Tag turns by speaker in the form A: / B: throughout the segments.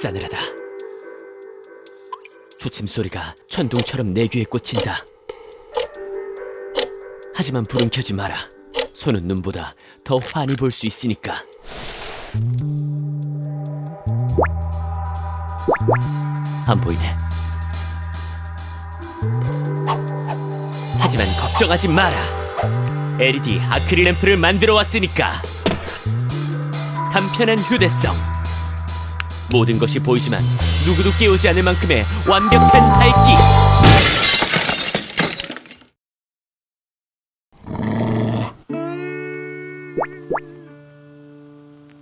A: 싸늘하다. 주침 소리가 천둥처럼 내 귀에 꽂힌다. 하지만 불은 켜지 마라. 손은 눈보다 더 환히 볼 수 있으니까. 안 보이네. 하지만 걱정하지 마라. LED 아크릴 램프를 만들어 왔으니까. 간편한 휴대성. 모든 것이 보이지만 누구도 깨우지 않을 만큼의 완벽한 밝기.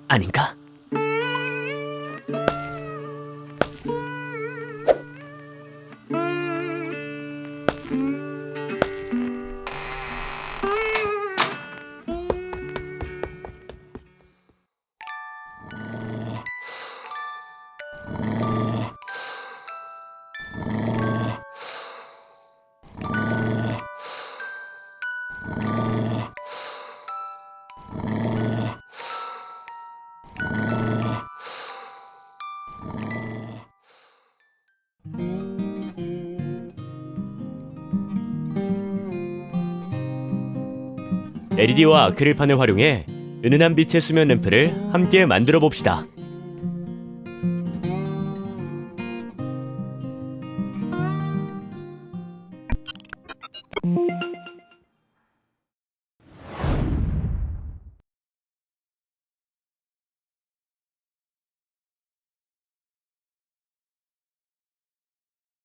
A: 아닌가? LED와 아크릴판을 활용해 은은한 빛의 수면 램프를 함께 만들어 봅시다.